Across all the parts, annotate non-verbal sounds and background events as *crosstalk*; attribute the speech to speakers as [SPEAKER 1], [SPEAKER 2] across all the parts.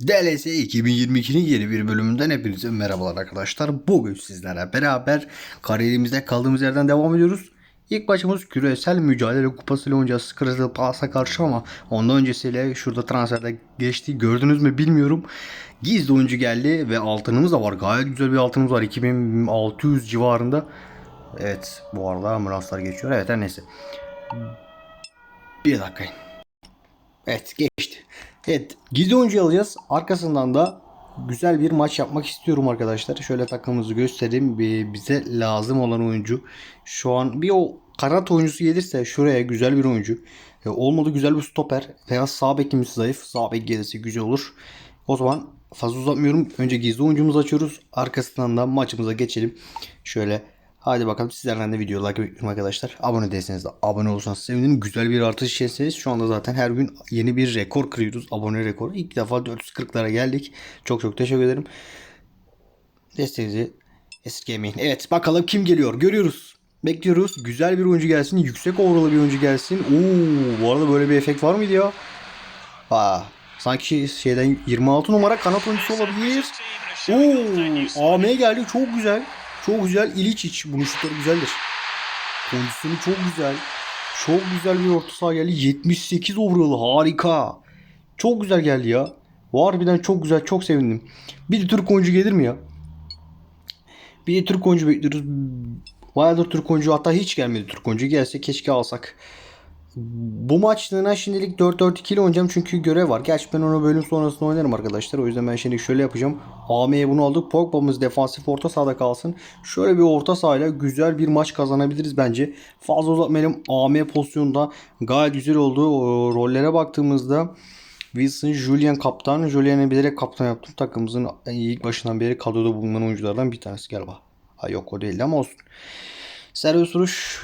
[SPEAKER 1] DLS 2022'nin yeni bir bölümünden hepinize merhabalar arkadaşlar. Bugün sizlere beraber kariyerimizde kaldığımız yerden devam ediyoruz. İlk maçımız küresel mücadele kupasıyla oynayacağız. Crystal Palace'a karşı ama ondan öncesiyle şurada transferde geçti. Gördünüz mü bilmiyorum. Gizli oyuncu geldi ve altınımız da var. Gayet güzel bir altınımız var. 2600 civarında. Evet bu arada ambulanslar geçiyor. Evet her neyse. Bir dakika. Evet geçti. Evet gizli oyuncu alacağız. Arkasından da güzel bir maç yapmak istiyorum arkadaşlar. Şöyle takımımızı göstereyim. Bize lazım olan oyuncu. Şu an bir o kanat oyuncusu gelirse şuraya güzel bir oyuncu. E, olmadı güzel bir stoper. Veya sağ bekimiz zayıf. Sağ bek gelirse güzel olur. O zaman fazla uzatmıyorum. Önce gizli oyuncumuzu açıyoruz. Arkasından da maçımıza geçelim. Şöyle Hadi bakalım sizlerden de video like bekliyorum arkadaşlar. Abone değilseniz de abone olursanız sevinirim. Güzel bir artış içerisiniz. Şu anda zaten her gün yeni bir rekor kırıyoruz. Abone rekoru. İlk defa 440'lara geldik. Çok çok teşekkür ederim. Desteğinizi esirgemeyin. Evet bakalım kim geliyor. Görüyoruz. Bekliyoruz. Güzel bir oyuncu gelsin. Yüksek overall'lı bir oyuncu gelsin. Oo, bu arada böyle bir efekt var mıydı ya? Aa, sanki şeyden 26 numara kanat oyuncusu olabilir. Oo, AM geldi. Çok güzel. Çok güzel. İliçiç. Bunun şutları güzeldir. Kondisyonu çok güzel. Çok güzel bir orta saha geldi. 78 overall. Harika. Çok güzel geldi ya. Bu harbiden çok güzel. Çok sevindim. Bir de Türk oyuncu gelir mi ya? Bir de Türk oyuncu bekliyoruz. Bayağıdır Türk oyuncu hatta hiç gelmedi Türk oyuncu. Gelse keşke alsak. Bu maçlığına şimdilik 4-4-2 ile oynayacağım çünkü görev var. Gerçi ben onu bölüm sonrasında oynarım arkadaşlar. O yüzden ben şimdi şöyle yapacağım. AM'ye bunu aldık. Pogba'mız defansif orta sahada kalsın. Şöyle bir orta sahayla güzel bir maç kazanabiliriz bence. Fazla uzatmayalım. AM pozisyonunda gayet güzel oldu. O rollere baktığımızda Wilson, Julian kaptan. Julian'ı bilerek kaptan yaptım. Takımımızın ilk başından beri kadroda bulunan oyunculardan bir tanesi galiba. Ha yok o değildi ama olsun. Servis vuruş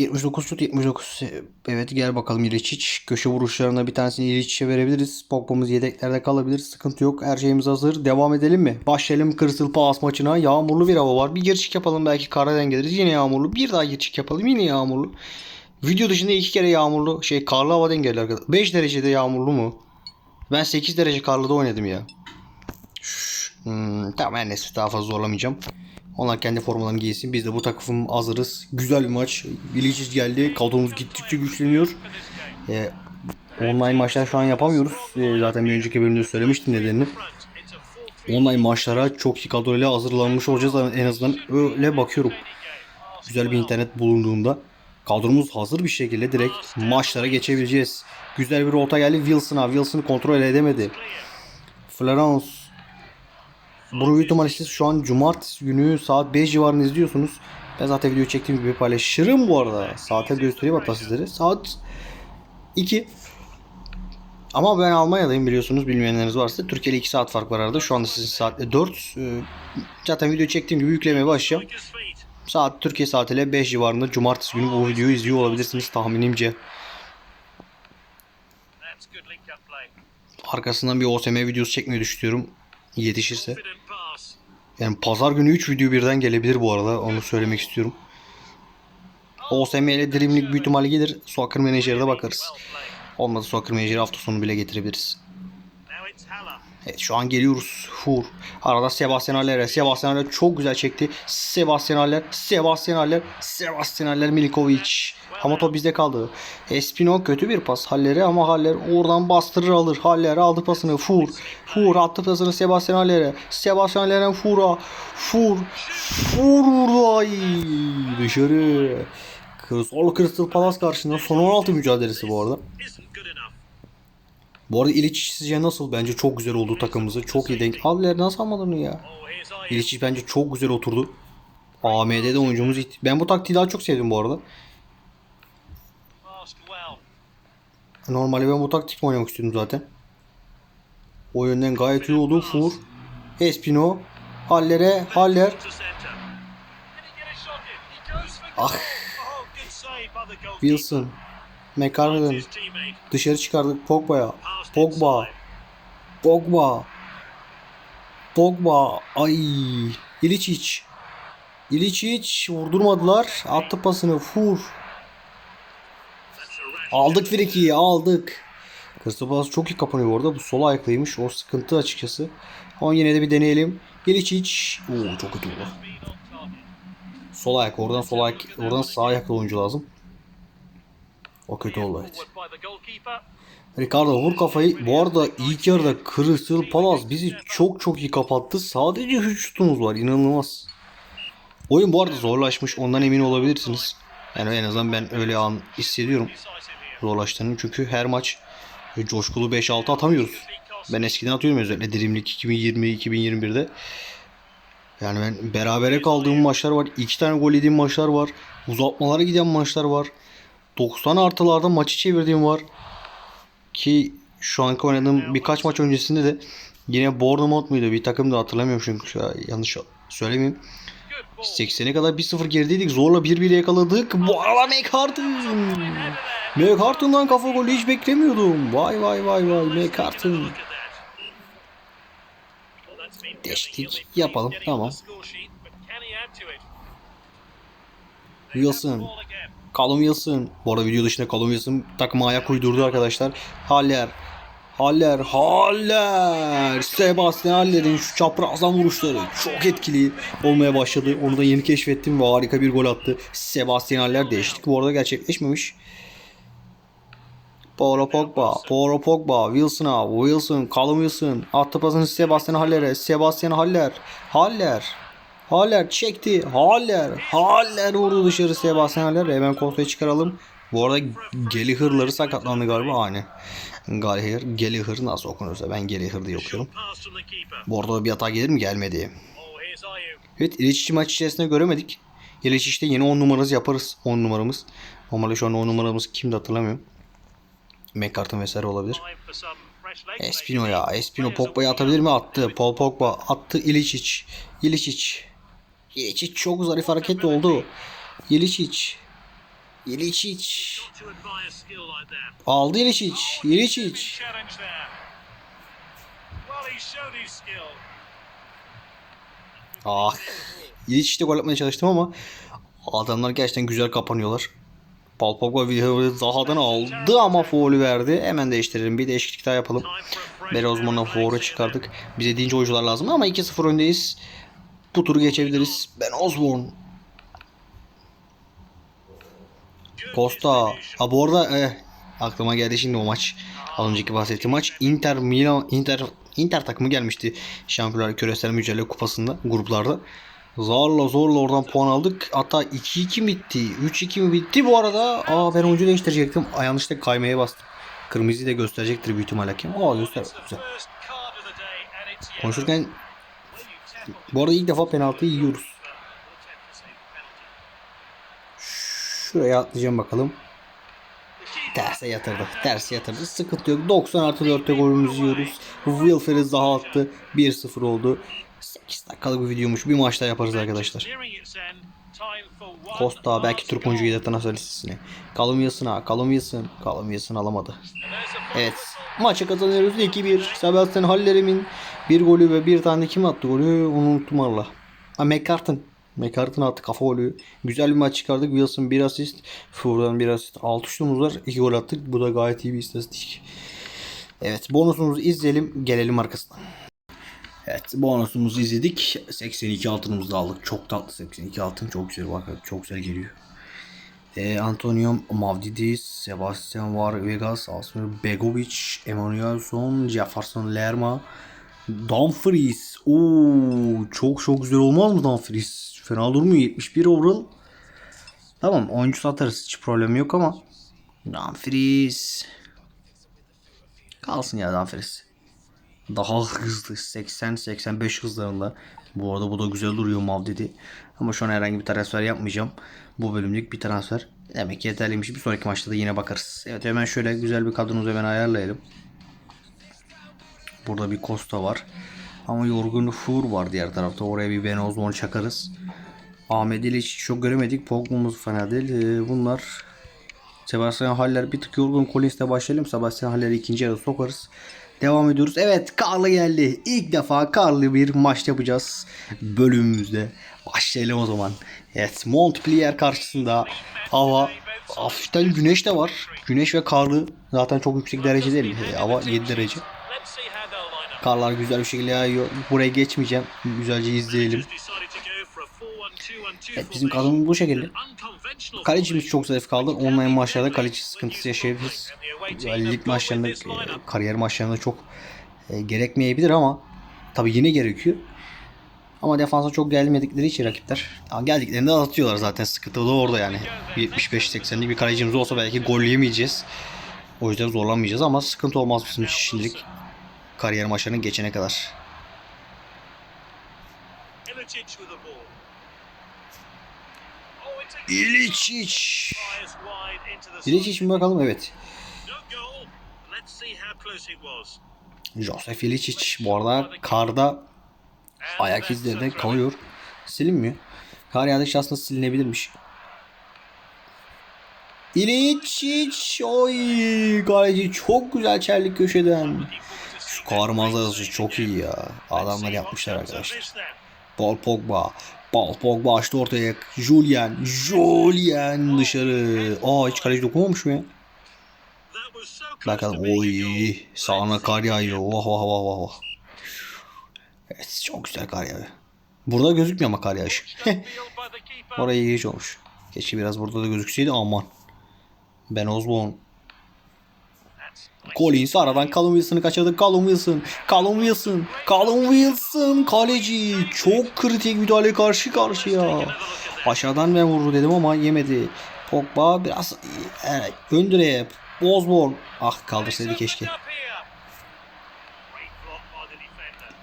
[SPEAKER 1] 79 şut 79. Evet gel bakalım İliçic. Köşe vuruşlarında bir tanesini İliçic'e verebiliriz. Pogba'mız yedeklerde kalabilir. Sıkıntı yok. Her şeyimiz hazır. Devam edelim mi? Başlayalım Crystal Palace maçına. Yağmurlu bir hava var. Bir girişik yapalım belki karadan geliriz. Yine yağmurlu. Bir daha girişik yapalım. Yine yağmurlu. Video dışında iki kere yağmurlu. Şey karlı hava denk geldi arkadaşlar. 5 derecede yağmurlu mu? Ben 8 derece karlıda oynadım ya. Şş, hmm, tamam neyse daha fazla zorlamayacağım. Onlar kendi formalarını giysin. Biz de bu takım hazırız. Güzel bir maç. Bilicic geldi. Kadromuz gittikçe güçleniyor. Ee, online maçlar şu an yapamıyoruz. Ee, zaten bir önceki bölümde söylemiştim nedenini. Online maçlara çok iyi kadroyla hazırlanmış olacağız. En azından öyle bakıyorum. Güzel bir internet bulunduğunda kadromuz hazır bir şekilde direkt maçlara geçebileceğiz. Güzel bir rota geldi Wilson'a. Wilson kontrol edemedi. Florence büyük ihtimalle siz şu an cumartesi günü saat 5 civarında izliyorsunuz. Ben zaten video çektiğim gibi paylaşırım bu arada. Saate göstereyim hatta sizlere. Saat 2. Ama ben Almanya'dayım biliyorsunuz bilmeyenleriniz varsa. Türkiye ile 2 saat fark var arada. Şu anda sizin saatte 4. Ee, zaten video çektiğim gibi yüklemeye başlayacağım. Saat Türkiye saatiyle 5 civarında cumartesi günü bu videoyu izliyor olabilirsiniz tahminimce. Arkasından bir OSM videosu çekmeyi düşünüyorum. Yetişirse. Yani pazar günü 3 video birden gelebilir bu arada. Onu söylemek istiyorum. OSM ile Dream League büyük ihtimalle gelir. Soccer Manager'da bakarız. Olmadı Soccer Manager'ı hafta sonu bile getirebiliriz. Evet şu an geliyoruz. Fur. Arada Sebastian Haller. Sebastian Haller çok güzel çekti. Sebastian Haller. Sebastian Haller. Sebastian Haller Milikovic. Ama top bizde kaldı. Espino kötü bir pas Haller'e ama Haller oradan bastırır alır. Haller aldı pasını. Fur. Fur attı pasını Sebastian Haller'e. Sebastian Haller'e Fur'a. Fur. Fur vurdu. Ay. Dışarı. Sol Crystal Palace karşısında son 16 mücadelesi bu arada. Bu arada İliç sizce nasıl? Bence çok güzel oldu takımımızı. Çok iyi denk. Haller nasıl almadın ya? İliç bence çok güzel oturdu. AMD'de oyuncumuz Ben bu taktiği daha çok sevdim bu arada. Normalde ben bu taktik oynamak istiyordum zaten. O yönden gayet iyi oldu. Fur. Espino. Haller'e. Haller. Ah. Wilson. McCarran. Dışarı çıkardık Pogba'ya. Pogba. Pogba. Pogba. Ay. İliçic. İliçic vurdurmadılar. Attı pasını. Fur. Aldık frikiyi aldık. Palace çok iyi kapanıyor orada. Bu sol ayaklıymış. O sıkıntı açıkçası. Ama yine de bir deneyelim. Gelicic. Oo çok kötü oldu. Sol ayak. Oradan sol ayak. Oradan sağ ayaklı oyuncu lazım. O kötü oldu evet. Ricardo vur kafayı. Bu arada ilk yarıda Crystal Palace bizi çok çok iyi kapattı. Sadece 3 şutumuz var. İnanılmaz. Oyun bu arada zorlaşmış. Ondan emin olabilirsiniz. Yani en azından ben öyle an hissediyorum. Zorlaştığını. Çünkü her maç coşkulu 5-6 atamıyoruz. Ben eskiden atıyorum özellikle Dirimlik 2020-2021'de. Yani ben berabere kaldığım maçlar var. 2 tane gol yediğim maçlar var. Uzatmalara giden maçlar var. 90 artılarda maçı çevirdiğim var. Ki şu anki oynadığım birkaç maç öncesinde de yine Bournemouth muydu? Bir takım da hatırlamıyorum çünkü yanlış söylemeyeyim. 80'e kadar 1-0 gerideydik. Zorla 1-1 yakaladık. Bu arada McCarthy. McCarthy'dan kafa golü hiç beklemiyordum. Vay vay vay vay McCarthy. Değişiklik yapalım. Tamam. Wilson. Callum Wilson. Bu arada video dışında Callum Wilson takıma ayak uydurdu arkadaşlar. Haller. Haller. Haller. Sebastian Haller'in şu çaprazdan vuruşları çok etkili olmaya başladı. Onu da yeni keşfettim ve harika bir gol attı. Sebastian Haller değişiklik bu arada gerçekleşmemiş. Paul Pogba, Paul Pogba, Wilson'a, Wilson, Callum Wilson attı pasını Sebastian Haller'e, Sebastian Haller, Haller, Haller çekti, Haller, Haller vurdu dışarı Sebastian Haller. Hemen kontrolü çıkaralım. Bu arada Gallagher'ları sakatlandı galiba aynı. Gallagher, Gallagher nasıl okunuyorsa ben Gallagher diye okuyorum. Bu bir hata gelir mi? Gelmedi. Evet İliçici maç içerisinde göremedik. İliçiç'te yeni 10 numarası yaparız. 10 numaramız. Normalde şu an 10 numaramız kimdi hatırlamıyorum. McCarthy vesaire olabilir. Espino ya. Espino Pogba'yı atabilir mi? Attı. Paul Pogba attı. İliçic. İliçic. İliçic çok zarif hareket oldu. İliçic. İliçic. Aldı İliçic. İliçic. Ah. İliçic'te gol atmaya çalıştım ama adamlar gerçekten güzel kapanıyorlar. Paul Pogba Wilhelm'i Zaha'dan aldı ama foul'ü verdi. Hemen değiştirelim. Bir değişiklik daha yapalım. Beri Osman'la foul'u çıkardık. Bize deyince oyuncular lazım ama 2-0 öndeyiz. Bu turu geçebiliriz. Ben Osborne. Costa. Ha bu arada eh, aklıma geldi şimdi o maç. Az önceki bahsettiğim maç. Inter Milan Inter Inter takımı gelmişti. Şampiyonlar Küresel Mücadele Kupası'nda gruplarda. Zorla zorla oradan puan aldık. Hatta 2-2 bitti. 3-2 mi bitti bu arada? Aa ben oyuncu değiştirecektim. Aa, yanlışlıkla kaymaya bastım. Kırmızıyı da gösterecektir büyük ihtimal hakem. Aa göster. Güzel. Konuşurken bu arada ilk defa penaltı yiyoruz. Şuraya atlayacağım bakalım. Terse yatırdı. Terse yatırdı. Sıkıntı yok. 90 artı 4'te golümüzü yiyoruz. Wilfred daha attı. 1-0 oldu. 8 dakikalık bir videomuş. Bir maçta yaparız arkadaşlar. Costa belki Türk oyuncu gelir transfer listesine. Callum Wilson'a. Callum Wilson. Callum Wilson alamadı. Evet. Maçı kazanıyoruz. 2-1. Sebastian Haller'imin bir golü ve bir tane kim attı golü onu unuttum Allah. Ha McCartan. McCartan attı kafa golü. Güzel bir maç çıkardık. Wilson bir asist. Fur'dan bir asist. 6 şutumuz var. 2 gol attık. Bu da gayet iyi bir istatistik. Evet bonusumuzu izleyelim. Gelelim arkasından. Evet bonusumuzu izledik. 82 altınımızı da aldık. Çok tatlı 82 altın. Çok güzel bak. Çok güzel geliyor. E, Antonio Mavdidis, Sebastian Var Vegas, Asmir Begovic, Emanuelson, Jefferson Lerma, Dumfries. Oo, çok çok güzel olmaz mı Dumfries? Fena durmuyor. 71 overall. Tamam oyuncu satarız. Hiç problem yok ama. Dumfries. Kalsın ya Dumfries. Daha hızlı 80-85 hızlarında. Bu arada bu da güzel duruyor Mavdidi. Ama şu an herhangi bir transfer yapmayacağım. Bu bölümlük bir transfer. Demek ki yeterliymiş. Bir sonraki maçta da yine bakarız. Evet hemen şöyle güzel bir kadromuzu hemen ayarlayalım. Burada bir Costa var. Ama yorgun Fur var diğer tarafta. Oraya bir Ben Osborne çakarız. Ahmet hiç çok göremedik. Pogba'mız fena değil. Ee, bunlar Sebastian Haller bir tık yorgun. Collins'le başlayalım. Sebastian Haller'i ikinci yarıda sokarız. Devam ediyoruz. Evet Karlı geldi. İlk defa Karlı bir maç yapacağız. Bölümümüzde. Başlayalım o zaman. Evet Montpellier karşısında hava hafiften güneş de var. Güneş ve karlı. Zaten çok yüksek derece değil. E, Hava 7 derece. Karlar güzel bir şekilde yağıyor. Buraya geçmeyeceğim. Güzelce izleyelim. Evet bizim kadın bu şekilde. Kalecimiz çok zayıf kaldı. Online maçlarda kaleci sıkıntısı yaşayabiliriz. Yani lig maçlarında, e, kariyer maçlarında çok e, gerekmeyebilir ama tabii yine gerekiyor. Ama defansa çok gelmedikleri için rakipler ya geldiklerinde atıyorlar zaten. Sıkıntı da orada yani. 75-80'lik bir kalecimiz olsa belki gol yemeyeceğiz. O yüzden zorlanmayacağız ama sıkıntı olmaz bizim için şimdilik kariyer maçlarının geçene kadar. İliçiç. İliçiç mi bakalım? Evet. Josef İliçiç bu arada karda ayak izleri de kalıyor. Silinmiyor. Kar yağdıkça aslında silinebilirmiş. İliçiç. Oy. Kaleci çok güzel çellik köşeden. Şu kar manzarası çok iyi ya. Adamlar yapmışlar arkadaşlar. Paul Pogba. Paul Pogba açtı ortaya. Julian. Julian dışarı. Aa hiç kaleci dokunmamış mı ya? Bakalım. Oy. Sağına kar yağıyor. Vah vah vah vah vah. Evet çok güzel kar yağıyor. Burada gözükmüyor ama kar yağışı. *laughs* Orayı iyi olmuş. Keşke biraz burada da gözükseydi aman. Ben Osborne. Collins aradan Callum Wilson'ı kaçırdı. Callum Wilson. Callum Wilson. Callum Wilson kaleci. Çok kritik müdahale karşı karşıya. Aşağıdan ben vurdu dedim ama yemedi. Pogba biraz evet, ön direğe. Osborne. Ah kaldırsaydı keşke.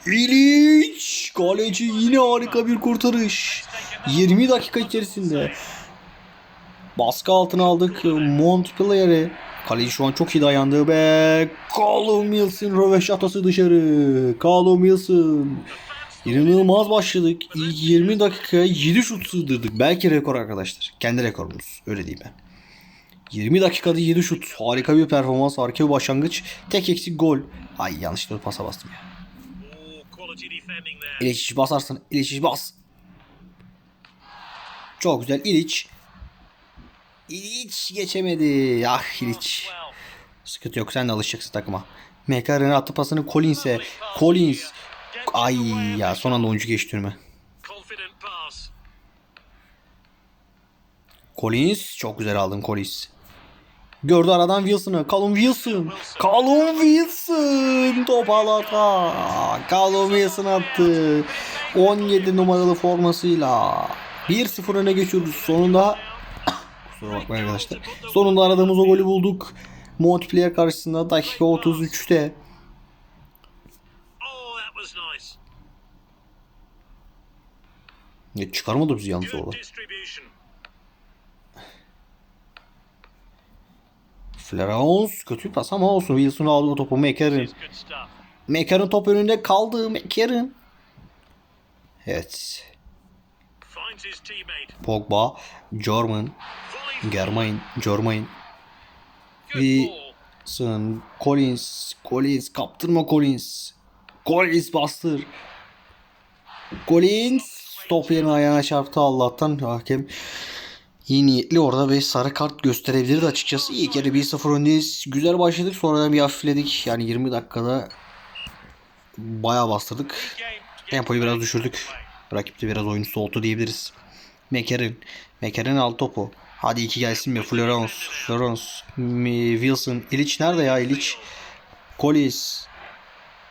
[SPEAKER 1] İliç. Kaleci yine harika bir kurtarış. 20 dakika içerisinde. Baskı altına aldık Montpellier'i. Kaleci şu an çok iyi dayandı be. Callum Wilson röveşatası dışarı. Callum Wilson. İnanılmaz başladık. İlk 20 dakikaya 7 şut sığdırdık. Belki rekor arkadaşlar. Kendi rekorumuz. Öyle diyeyim ben. 20 dakikada 7 şut. Harika bir performans. Harika bir başlangıç. Tek eksik gol. Ay yanlışlıkla pasa bastım ya. İliç basarsın. İliç bas. Çok güzel. İliç. İliç geçemedi. Ah İliç. Sıkıntı yok. Sen de alışacaksın takıma. McLaren'e attı pasını Collins'e. Collins. Ay ya son anda oyuncu geçti önüme. Collins. Çok güzel aldın Collins. Gördü aradan Wilson'ı. Callum Wilson. Callum Wilson. Top alata. Callum Wilson attı. 17 numaralı formasıyla. 1-0 öne geçiyoruz. Sonunda Kusura bakmayın arkadaşlar. Sonunda aradığımız o golü bulduk. Montpellier karşısında dakika 33'te. Ne çıkarmadı bizi yalnız orada. Florence kötü pas ama olsun. Wilson aldı o topu. McCarron. McCarron top önünde kaldı. McCarron. Evet. Pogba. Jorman. Germain. Jormain. Wilson. Collins. Collins. Kaptırma Collins. Collins bastır. Collins. Top yerine ayağına çarptı Allah'tan. Hakem iyi niyetli orada ve sarı kart gösterebilirdi açıkçası. İlk yarı 1-0 öndeyiz. Güzel başladık. Sonradan bir hafifledik. Yani 20 dakikada bayağı bastırdık. Tempoyu biraz düşürdük. Rakip de biraz oyunu soğuttu diyebiliriz. Meker'in. Meker'in al topu. Hadi iki gelsin mi? Florence. Florence. Wilson. İliç nerede ya İliç? Collins.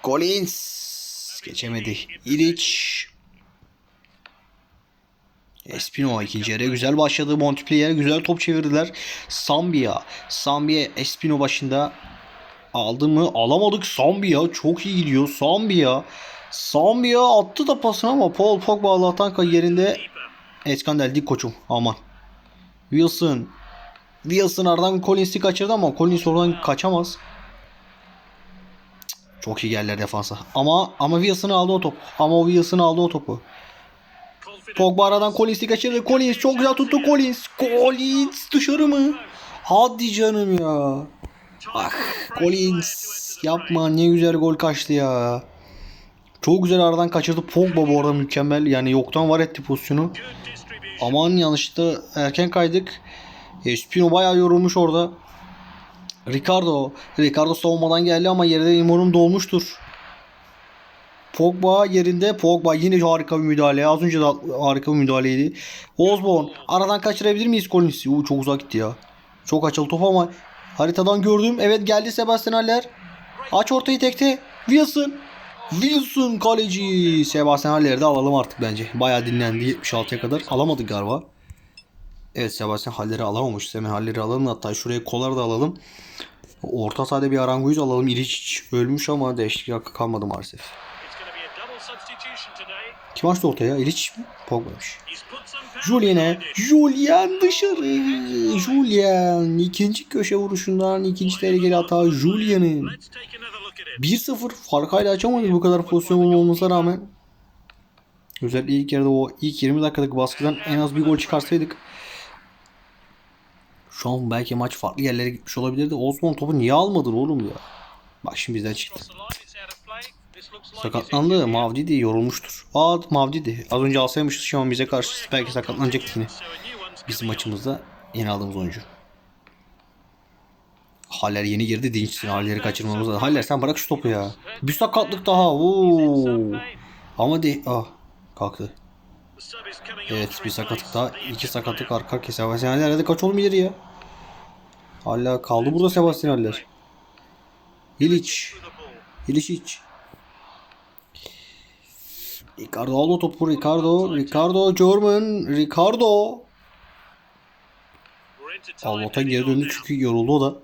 [SPEAKER 1] Collins. Geçemedi. İliç. Espino ikinci yarıya güzel başladı. Montpellier güzel top çevirdiler. Sambia. Sambia Espino başında aldı mı? Alamadık. Sambia çok iyi gidiyor. Sambia. Sambia attı da pasını ama Paul Pogba Allah'tan yerinde Eskandel dik koçum. Aman. Wilson. Wilson aradan Collins'i kaçırdı ama Collins oradan kaçamaz. Çok iyi geldiler defansa. Ama ama Wilson'ı aldı o top. Ama o Wilson'ı aldı o topu. Pogba aradan Collins'i kaçırdı. Collins çok güzel tuttu Collins. Collins dışarı mı? Hadi canım ya. Ah Collins yapma ne güzel gol kaçtı ya. Çok güzel aradan kaçırdı. Pogba bu arada mükemmel. Yani yoktan var etti pozisyonu. Aman yanlışlıkla erken kaydık. Espino bayağı yorulmuş orada. Ricardo. Ricardo savunmadan geldi ama yerde Immobile dolmuştur. Pogba yerinde. Pogba yine harika bir müdahale. Az önce de harika bir müdahaleydi. Osborne. Aradan kaçırabilir miyiz Collins'i? Uu, çok uzak gitti ya. Çok açıldı top ama haritadan gördüm. Evet geldi Sebastian Haller. Aç ortayı tekte. Wilson. Wilson kaleci. Sebastian Haller'i de alalım artık bence. Bayağı dinlendi 76'ya kadar. Alamadık galiba. Evet Sebastian Haller'i alamamış. Semih Haller'i alalım. Hatta şuraya Kolar'ı da alalım. Orta sahada bir Aranguiz alalım. İliç ölmüş ama değişiklik hakkı kalmadı maalesef. Kim açtı ortaya? İliç mi? Pogba'mış.
[SPEAKER 2] İt.
[SPEAKER 1] Julian dışarı. Julian. ikinci köşe vuruşundan ikinci tehlikeli hata Julian'ın.
[SPEAKER 2] Let's take another look at it.
[SPEAKER 1] 1-0 fark hala açamadık bu kadar pozisyon olmasına rağmen. Özellikle ilk yarıda o ilk 20 dakikalık baskıdan en az bir gol çıkarsaydık. Şu an belki maç farklı yerlere gitmiş olabilirdi. Osman topu niye almadın oğlum ya? Bak şimdi bizden çıktı. Sakatlandı.
[SPEAKER 2] injured.
[SPEAKER 1] Mavdidi yorulmuştur. Aa Mavdidi. Az önce alsaymışız şu an bize karşı belki sakatlanacaktı yine. Bizim maçımızda yeni aldığımız oyuncu. Haller yeni girdi dinçsin. Haller'i kaçırmamız lazım. Haller sen bırak şu topu ya. Bir sakatlık daha. Oo. Ama de ah kalktı. Evet bir sakatlık daha. iki sakatlık arka arkaya. Sebastian Haller hadi kaç ileri ya. Hala kaldı burada Sebastian Haller.
[SPEAKER 2] The ball.
[SPEAKER 1] Ilicic. Ricardo aldı topu. Ricardo. Ricardo German. Ricardo.
[SPEAKER 2] For
[SPEAKER 1] geri döndü çünkü yoruldu o da.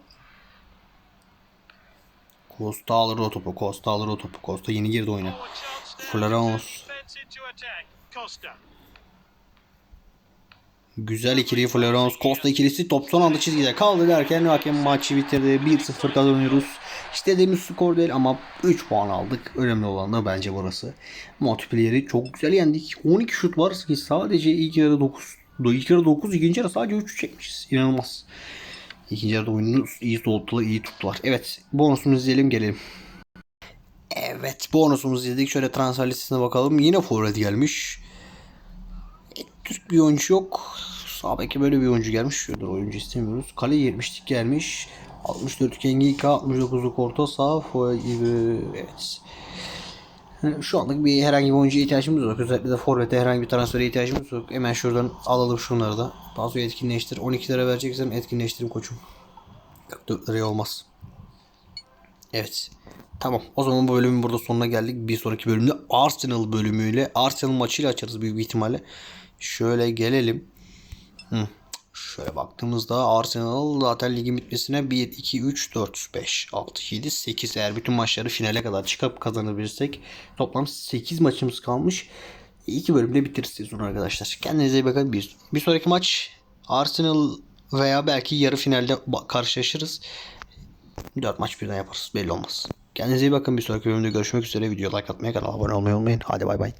[SPEAKER 1] Costa alır o topu. Costa alır o topu. Costa yeni girdi oyuna. Florence. Güzel ikili Florence Costa ikilisi top son anda çizgide kaldı derken hakem maçı bitirdi. 1-0 kazanıyoruz. İstediğimiz skor değil ama 3 puan aldık. Önemli olan da bence burası. Montpellier'i çok güzel yendik. 12 şut var ki sadece ilk yarı 9. İlk yarı 9, ikinci yarı sadece 3 çekmişiz. İnanılmaz. İkinci yarıda oyunu iyi soğuttular, iyi tuttular. Evet, bonusumuzu izleyelim gelelim. Evet, bonusumuzu izledik. Şöyle transfer listesine bakalım. Yine forvet gelmiş. Türk bir oyuncu yok. Sağ beke böyle bir oyuncu gelmiş. Şöyle oyuncu istemiyoruz. Kale 70'lik gelmiş. 64 Kengika, 69'luk orta. Foy- Evet. Şu anlık bir herhangi bir oyuncuya ihtiyacımız yok. Özellikle de forvete herhangi bir transfere ihtiyacımız yok. Hemen şuradan alalım şunları da. Bazı etkinleştir. 12 lira vereceksem etkinleştirin koçum. 44 liraya olmaz. Evet. Tamam. O zaman bu bölümün burada sonuna geldik. Bir sonraki bölümde Arsenal bölümüyle Arsenal maçıyla açarız büyük bir ihtimalle. Şöyle gelelim. Hı. Şöyle baktığımızda Arsenal zaten ligin bitmesine 1, 2, 3, 4, 5, 6, 7, 8 eğer bütün maçları finale kadar çıkıp kazanabilirsek toplam 8 maçımız kalmış. İki bölümde bitiririz sezonu arkadaşlar. Kendinize iyi bakın. Bir, bir sonraki maç Arsenal veya belki yarı finalde karşılaşırız. 4 maç birden yaparız. Belli olmaz. Kendinize iyi bakın. Bir sonraki bölümde görüşmek üzere. Video like atmayı, kanala abone olmayı unutmayın. Hadi bay bay.